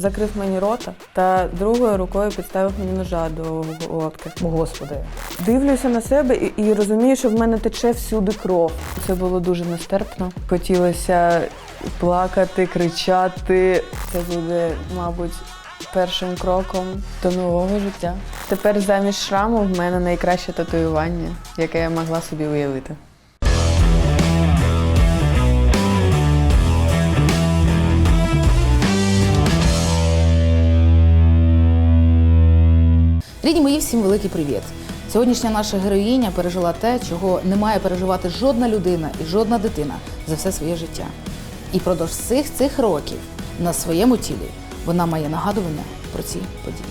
Закрив мені рота та другою рукою підставив мені ножа до глотки. О, Господи. Дивлюся на себе і, і розумію, що в мене тече всюди кров. Це було дуже нестерпно. Хотілося плакати, кричати. Це буде, мабуть, першим кроком до нового життя. Тепер замість шраму в мене найкраще татуювання, яке я могла собі уявити. Рідні мої, всім великий привіт. Сьогоднішня наша героїня пережила те, чого не має переживати жодна людина і жодна дитина за все своє життя. І продовж всіх цих років на своєму тілі вона має нагадування про ці події.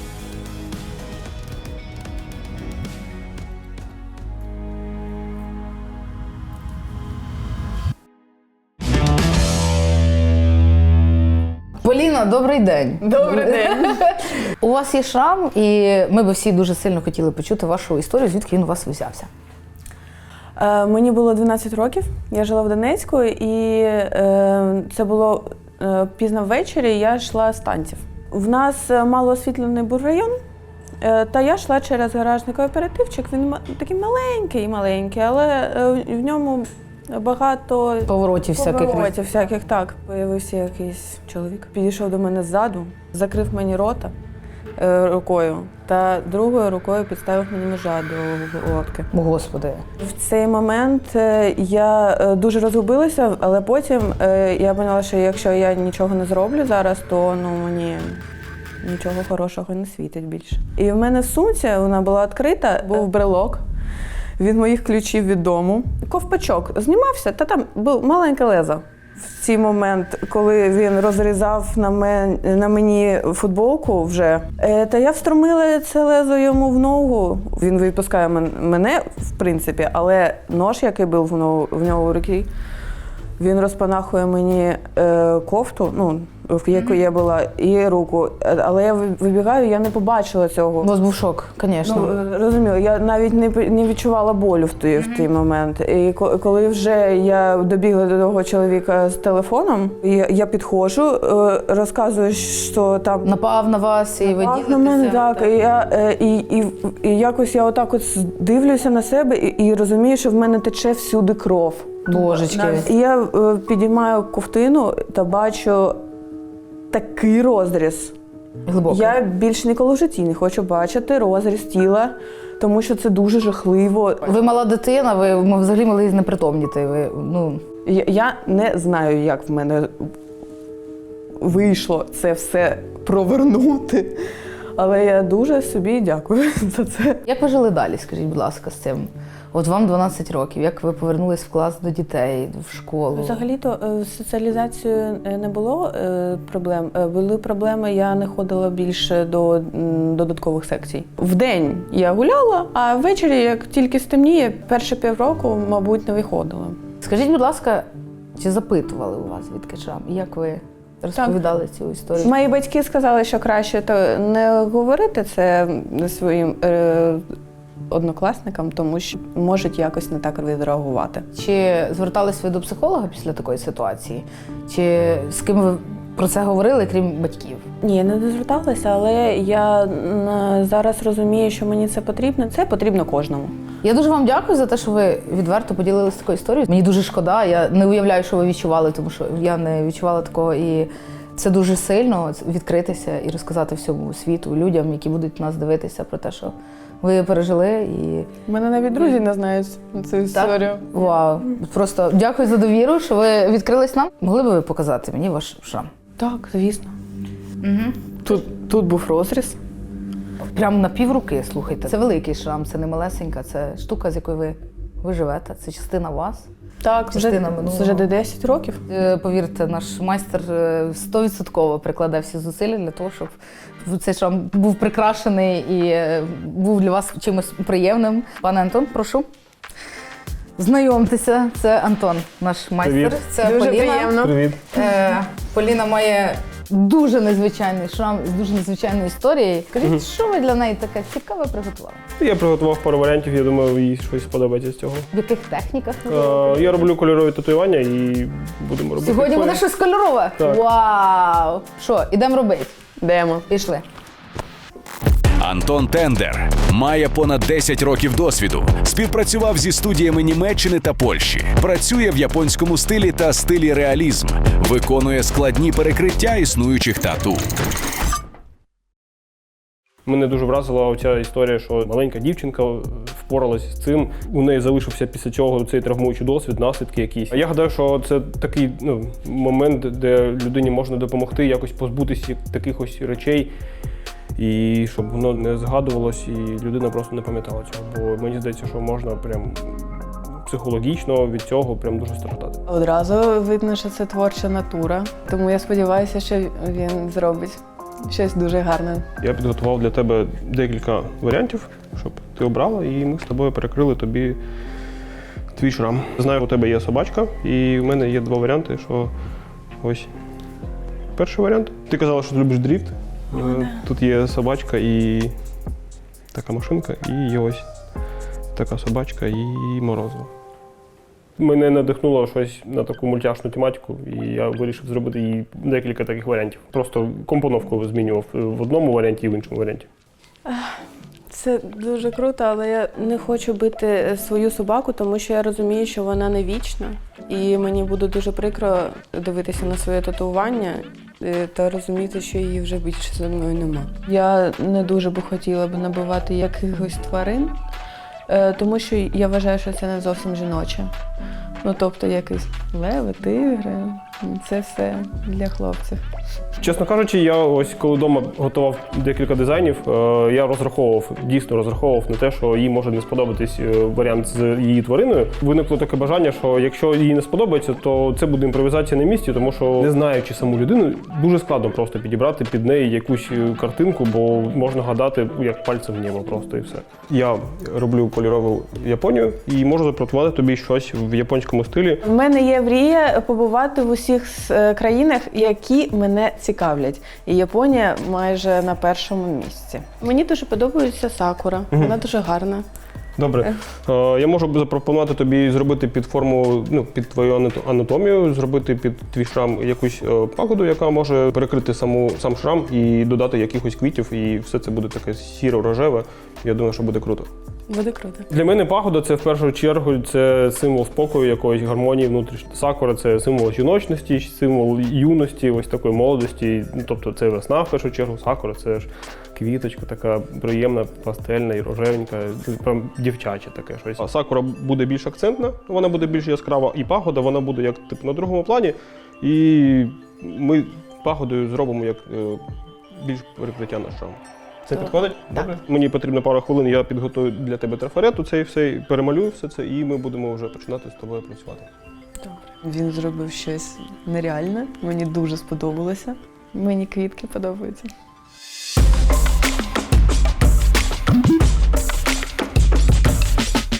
Поліна, добрий день. Добрий день. У вас є шрам, і ми би всі дуже сильно хотіли почути вашу історію, звідки він у вас взявся. Е, Мені було 12 років, я жила в Донецьку, і е, це було е, пізно ввечері, я йшла з танців. В нас е, мало освітлений був район, е, та я йшла через гаражний кооперативчик. Він ма- такий маленький, маленький, але е, в ньому багато Поворотів всяких. поворотів всяких. Так, появився якийсь чоловік. Підійшов до мене ззаду, закрив мені рота рукою та другою рукою підставив мені ножа до глотки. О, Господи. В цей момент е, я е, дуже розгубилася, але потім е, я поняла, що якщо я нічого не зроблю зараз, то ну мені нічого хорошого не світить більше. І в мене в сумці вона була відкрита, був брелок від моїх ключів від дому. Ковпачок знімався, та там був маленьке лезо. Цей момент, коли він розрізав на, мен, на мені футболку вже, е, та я встромила це лезо йому в ногу. Він випускає мене, в принципі, але нож, який був в нього, в нього в руці, він розпанахує мені е, кофту, ну, в якій я була, і руку. Е, Але я вибігаю, я не побачила цього. У вас був шок, звісно. Ну, розумію, я навіть не, не відчувала болю в той, в той момент. І коли вже я добігла до того чоловіка з телефоном, я, я підходжу, е, розказую, що там Напав на вас і ви Напав на мене, так. І, я, е, і, і, і якось я отак от дивлюся на себе і, і розумію, що в мене тече всюди кров. Божечки. І я е, підіймаю ковтину та бачу такий розріз. Глибокий. Я більше ніколи в житті не хочу бачити розріз тіла, тому що це дуже жахливо. Ви мала дитина, ви ми взагалі могли знепритомніти. Ви, ну, Я, я не знаю, як в мене вийшло це все провернути. Але я дуже собі дякую за це. як ви жили далі, скажіть, будь ласка, з цим? От вам 12 років, як ви повернулись в клас до дітей, в школу? Взагалі-то е, з соціалізацією е, не було е, проблем. Були проблеми, я не ходила більше до додаткових секцій. Вдень я гуляла, а ввечері, як тільки стемніє, перші півроку, мабуть, не виходила. Скажіть, будь ласка, чи запитували у вас шрам? І як ви розповідали цю історію? Мої батьки сказали, що краще то не говорити це своїм е, однокласникам, тому що можуть якось не так відреагувати. Чи звертались ви до психолога після такої ситуації? Чи з ким ви про це говорили, крім батьків? Ні, я не зверталася, але я зараз розумію, що мені це потрібно. Це потрібно кожному. Я дуже вам дякую за те, що ви відверто поділилися такою історією. Мені дуже шкода. Я не уявляю, що ви відчували, тому що я не відчувала такого. І це дуже сильно відкритися і розказати всьому світу, людям, які будуть нас дивитися про те, що ви пережили. І У мене навіть друзі не знають цю історію. вау! Просто дякую за довіру, що ви відкрились нам. Могли би ви показати мені ваш шрам? Так, звісно. Угу. Тут, тут був розріз. Прямо на півруки, слухайте. Це великий шрам, це не малесенька, це штука, з якою ви, ви живете. Це частина вас. Так, вже, Частина минулого. вже де 10 років. Е, Повірте, наш майстер е, стовідсотково прикладе всі зусилля для того, щоб цей шрам був прикрашений і е, був для вас чимось приємним. Пане Антон, прошу. Знайомтеся, це Антон, наш майстер. Привіт. Це Дуже Поліна. приємно. Привіт. Е, Поліна має дуже незвичайний шрам з дуже незвичайною історією. Скажіть, що ви для неї таке цікаве приготували? Я приготував пару варіантів, я думаю, їй щось сподобається з цього. В яких техніках? ви? Е, я роблю кольорові татуювання і будемо робити. Сьогодні буде щось кольорове. Так. Вау! Що, ідемо робити? Йдемо. Пішли. Антон Тендер має понад 10 років досвіду. Співпрацював зі студіями Німеччини та Польщі. Працює в японському стилі та стилі реалізм. Виконує складні перекриття існуючих тату. Мене дуже вразила оця історія, що маленька дівчинка впоралась з цим. У неї залишився після цього цей травмуючий досвід, наслідки якісь. А я гадаю, що це такий ну, момент, де людині можна допомогти якось позбутися таких ось речей. І щоб воно не згадувалось, і людина просто не пам'ятала цього. Бо мені здається, що можна прям психологічно від цього прям дуже страждати. Одразу видно, що це творча натура. Тому я сподіваюся, що він зробить щось дуже гарне. Я підготував для тебе декілька варіантів, щоб ти обрала, і ми з тобою перекрили тобі твій шрам. Знаю, у тебе є собачка, і в мене є два варіанти, що ось. Перший варіант. Ти казала, що ти любиш дріфт. Е, Тут є собачка і така машинка, і є ось така собачка і морозиво. Мене надихнуло щось на таку мультяшну тематику, і я вирішив зробити їй декілька таких варіантів. Просто компоновку змінював е, в одному варіанті і в іншому варіанті. Це дуже круто, але я не хочу бити свою собаку, тому що я розумію, що вона не вічна. І мені буде дуже прикро дивитися на своє татуювання е, та розуміти, що її вже більше за мною нема. Я не дуже би хотіла б набивати якихось тварин, е, тому що я вважаю, що це не зовсім жіноче. Ну, тобто якісь леви, тигри, це все для хлопців. Чесно кажучи, я ось коли вдома готував декілька дизайнів, е, я розраховував, дійсно розраховував на те, що їй може не сподобатись е, варіант з її твариною. Виникло таке бажання, що якщо їй не сподобається, то це буде імпровізація на місці, тому що не знаючи саму людину, дуже складно просто підібрати під неї якусь е, картинку, бо можна гадати як пальцем в небо просто і все. Я роблю кольорову Японію і можу запропонувати тобі щось в японському стилі. У мене є мрія побувати в усіх е, країнах, які мене цікавлять. І Японія майже на першому місці. Мені дуже подобається сакура. Вона дуже гарна. Добре. Е, Я можу запропонувати тобі зробити під форму, ну, під твою анато- анатомію, зробити під твій шрам якусь е, пагоду, яка може перекрити саму, сам шрам і додати якихось квітів, і все це буде таке сіро-рожеве. Я думаю, що буде круто. Буде круто. Для мене пагода це в першу чергу це символ спокою, якоїсь гармонії внутрішньої. Сакура це символ жіночності, символ юності, ось такої молодості. Ну, тобто це весна в першу чергу. Сакура це ж квіточка, така приємна, пастельна і рожевенька, прям дівчаче таке щось. А сакура буде більш акцентна, вона буде більш яскрава, і пагода вона буде як типу на другому плані. І ми пагодою зробимо як е, більш перекриття на шрам. Це підходить? Добре. Мені потрібно пару хвилин, я підготую для тебе трафарету цей все, перемалюю все це, і ми будемо вже починати з тобою працювати. Він зробив щось нереальне. Мені дуже сподобалося. Мені квітки подобаються.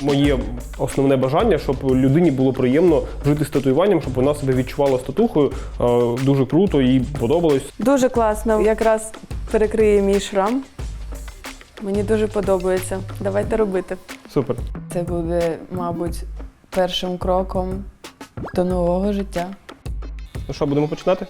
Моє основне бажання, щоб людині було приємно жити з татуюванням, щоб вона себе відчувала з татухою. Е, Дуже круто, їй подобалось. Дуже класно. Якраз перекриє мій шрам. Мені дуже подобається. Давайте робити. Супер. Це буде, мабуть, першим кроком до нового життя. Ну що, будемо починати?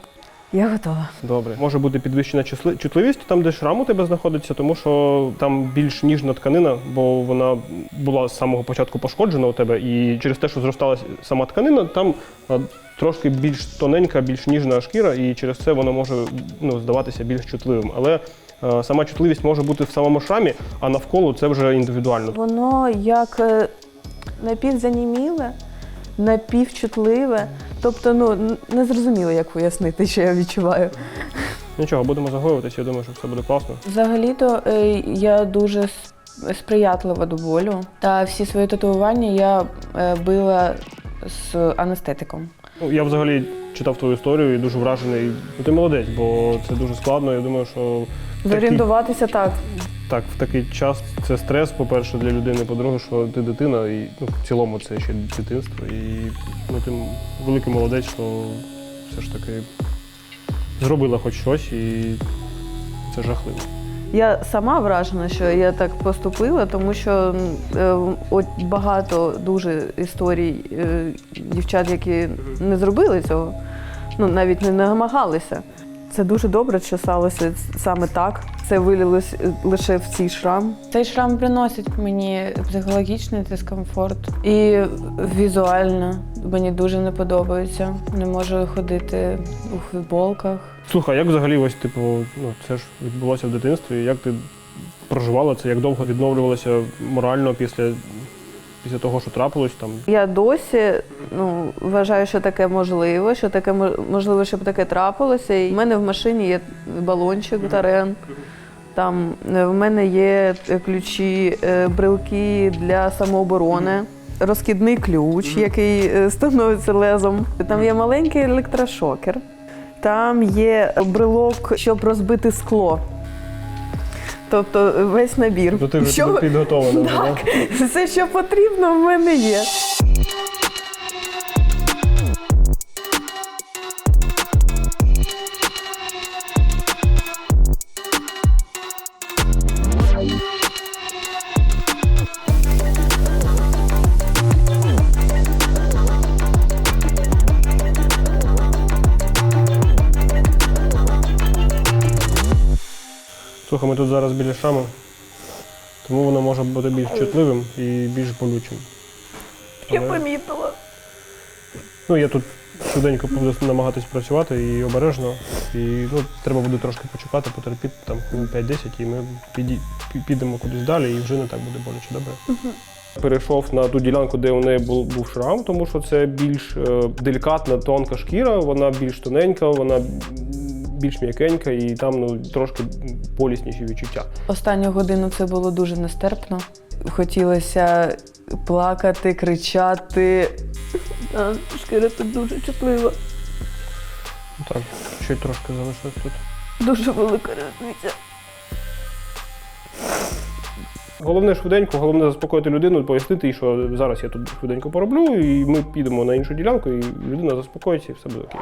Я готова. Добре. Може бути підвищена чутливість там, де шрам у тебе знаходиться, тому що там більш ніжна тканина, бо вона була з самого початку пошкоджена у тебе, і через те, що зросталася сама тканина, там а, трошки більш тоненька, більш ніжна шкіра, і через це воно може ну, здаватися більш чутливим. Але сама чутливість може бути в самому шрамі, а навколо це вже індивідуально. Воно як е, напівзаніміле, напівчутливе. Тобто, ну, не зрозуміло, як пояснити, що я відчуваю. Нічого, будемо загоюватися, я думаю, що все буде класно. Взагалі-то е, я дуже сприятлива до болю. Та всі свої татуювання я е, била з анестетиком. Ну, я взагалі читав твою історію і дуже вражений. Ну, ти молодець, бо це дуже складно. Я думаю, що Зорієнтуватися так. Так, в такий час це стрес, по-перше, для людини, по-друге, що ти дитина, і ну, в цілому це ще дитинство. І ну, ти великий молодець, що все ж таки зробила хоч щось, і це жахливо. Я сама вражена, що я так поступила, тому що е, от багато дуже історій е, дівчат, які не зробили цього, ну навіть не намагалися. Це дуже добре, що сталося саме так. Це вилилось е, лише в цей шрам. Цей шрам приносить мені психологічний дискомфорт і візуально мені дуже не подобається. Не можу ходити у футболках. Слухай, як взагалі ось, типу, ну це ж відбулося в дитинстві. Як ти проживала це, як довго відновлювалася морально після, після того, що трапилось там? Я досі ну, вважаю, що таке можливо, що таке можливо, щоб таке трапилося. І в мене в машині є балончик Тарен. Там е, в мене є е, ключі, е, брелки для самооборони, розкидний ключ, який становиться лезом. Там є маленький електрошокер, там є брелок, щоб розбити скло. Тобто весь набір. То ти вже підготовлена. Так, все, що потрібно, в мене є. Слухай, ми тут зараз біля шраму, тому воно може бути більш чутливим і більш болючим. Я Але- помітила. Ну, я тут швиденько буду намагатись працювати і обережно. І ну, треба буде трошки почекати, потерпіти там хвилин 5-10, і ми піді- пі- підемо кудись далі, і вже не так буде боляче, добре? Перейшов на ту ділянку, де у неї був, був шрам, тому що це більш е, делікатна, тонка шкіра, вона більш тоненька, вона більш м'якенька, і там ну, трошки болісніші відчуття. Останню годину це було дуже нестерпно. Хотілося плакати, кричати. Шкіра тут дуже чутлива. Так, ще трошки залишилось тут. Дуже велика різниця. Головне швиденько, головне заспокоїти людину, пояснити їй, що зараз я тут швиденько пороблю, і ми підемо на іншу ділянку, і людина заспокоїться, і все буде окей.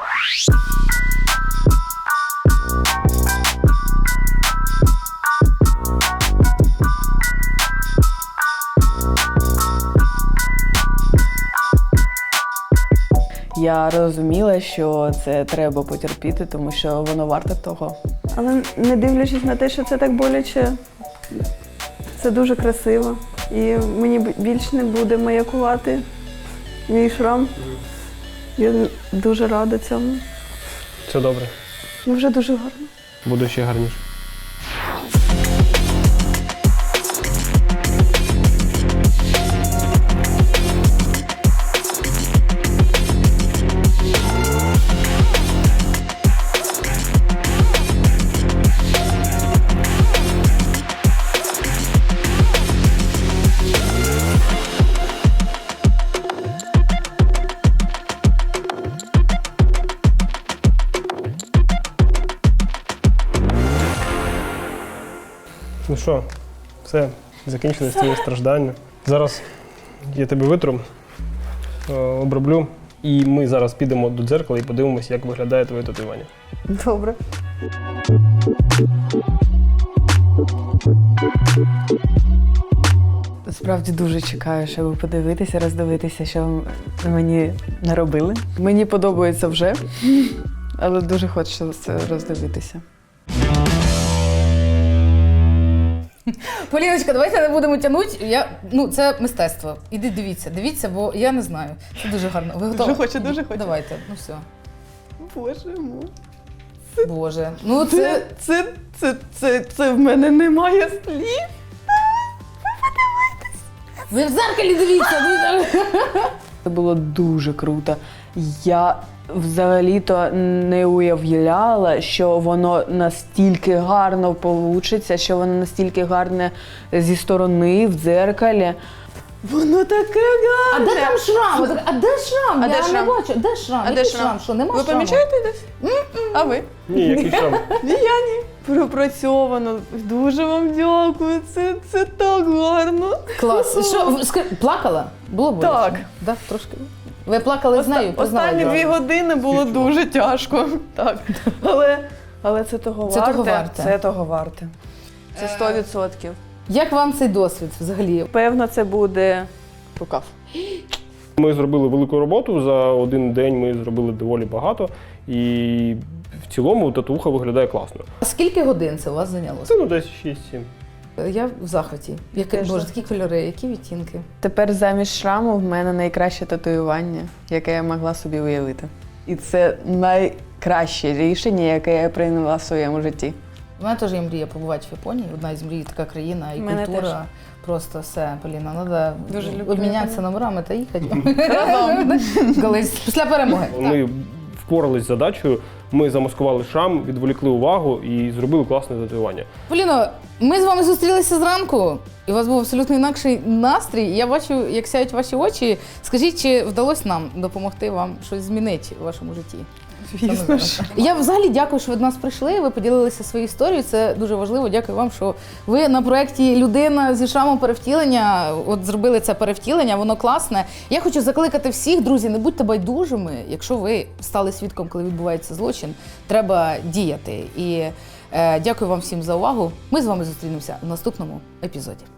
Я розуміла, що це треба потерпіти, тому що воно варте того. Але не дивлячись на те, що це так боляче, це дуже красиво. І мені б- більш не буде маякувати мій шрам. Я дуже рада цьому. Це добре. І вже дуже гарно. Буде ще гарніше. Ну що, все, закінчились твої страждання. Зараз я тебе витру, е, оброблю, і ми зараз підемо до дзеркала і подивимося, як виглядає твоє татуювання. Добре. Справді дуже чекаю, щоб подивитися, роздивитися, що мені наробили. Мені подобається вже, але дуже хочу роздивитися. Поліночка, давайте не будемо тягнути. Я, ну, це мистецтво. Іди дивіться, дивіться, бо я не знаю. Це дуже гарно. Ви готові? Дуже хочу, дуже хочу. Давайте, ну все. Боже мой. Боже. Ну Це, це. це, це, це, це в мене немає слів. Ви в зеркалі дивіться, дивіться. Це було дуже круто. Я взагалі-то не уявляла, що воно настільки гарно получиться, що воно настільки гарне зі сторони, в дзеркалі. Воно таке А де там шрам? А де шрам? А я де шрам? не бачу. Де шрам? А де Який шрам? Що, нема Ви шраму? помічаєте десь? А ви? Ні, який шрам. Ні, я ні. Пропрацьовано. Дуже вам дякую. Це, це так гарно. Клас. Що, ви ска- плакала? Було боляче? Так. Да, трошки. Ви плакали з нею? Останні дві години було дуже тяжко. Так. Але, але це того Це варте. того варте. Це того варте. Це 100%. Як вам цей досвід взагалі? Певно, це буде рукав. Ми зробили велику роботу. За один день ми зробили доволі багато. І в в цілому татуха виглядає класно. А скільки годин це у вас зайняло? Це ну десь 6-7. Я в захваті. Яке, Теж боже, такі кольори, які відтінки. Тепер замість шраму в мене найкраще татуювання, яке я могла собі уявити. І це найкраще рішення, яке я прийняла в своєму житті. У мене теж є мрія побувати в Японії. Одна із мрій така країна і Мене культура. теж. Просто все, Поліна, треба Дуже обмінятися номерами та їхати разом. Колись після перемоги. Ми впорались з задачею, ми замаскували шрам, відволікли увагу і зробили класне татуювання. Поліно, ми з вами зустрілися зранку, і у вас був абсолютно інакший настрій. Я бачу, як сяють ваші очі. Скажіть, чи вдалося нам допомогти вам щось змінити у вашому житті? Звісно ж. Я взагалі дякую, що ви до нас прийшли. Ви поділилися своєю історією. Це дуже важливо. Дякую вам, що ви на проєкті Людина зі шрамом перевтілення от зробили це перевтілення. Воно класне. Я хочу закликати всіх, друзі, не будьте байдужими. Якщо ви стали свідком, коли відбувається злочин, треба діяти. І е, дякую вам всім за увагу. Ми з вами зустрінемося в наступному епізоді.